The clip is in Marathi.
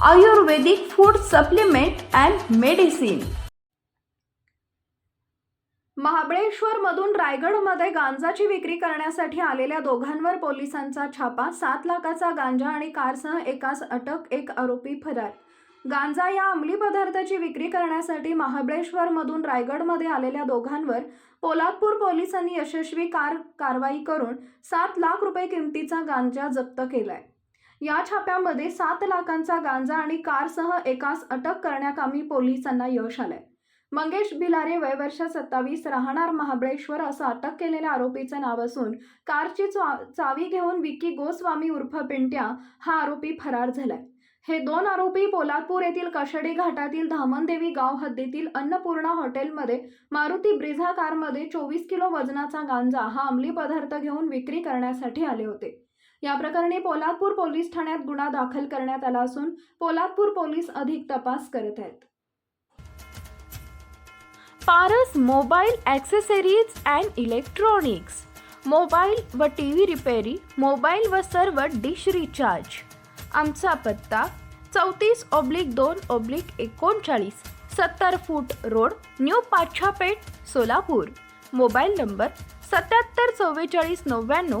Ayurvedic food supplement and medicine Mahabaleshwar मधून रायगडमध्ये गांजाची विक्री करण्यासाठी आलेल्या दोघांवर पोलिसांचा छापा सात लाखाचा गांजा आणि कारसह एकास अटक एक आरोपी फरार. गांजा या अंमली पदार्थाची विक्री करण्यासाठी महाबळेश्वर मधून रायगडमध्ये आलेल्या दोघांवर पोलादपूर पोलिसांनी यशस्वी कार कारवाई करून सात लाख रुपये किमतीचा गांजा जप्त केलाय. या छाप्यामध्ये सात लाखांचा गांजा आणि कारसह एकास अटक करण्याकामी पोलिसांना यश आलंय. मंगेश भिलारे वय वर्ष सत्तावीस राहणार महाबळेश्वर असं अटक केलेल्या आरोपीचं नाव असून कारची चा- चावी घेऊन विकी गोस्वामी उर्फ पिंट्या हा आरोपी फरार झालाय. हे दोन आरोपी पोलादपूर येथील कशेडी घाटातील धामनदेवी गाव हद्दीतील अन्नपूर्णा हॉटेलमध्ये मारुती ब्रिझा कारमध्ये चोवीस किलो वजनाचा गांजा हा अंमली पदार्थ घेऊन विक्री करण्यासाठी आले होते. या प्रकरणी पोलादपूर पोलीस ठाण्यात गुन्हा दाखल करण्यात आला असून पोलादपूर पोलीस अधिक तपास करत आहेत. Paras mobile accessories and electronics. Mobile व टी व्ही रिपेरी मोबाईल व सर्व डिश रिचार्ज. आमचा पत्ता चौतीस ऑब्लिक दोन ऑब्लिक एकोणचाळीस सत्तर foot road new Pachhapeth Solapur. Mobile number सत्याहत्तर चव्वेचाळीस नव्याण्णव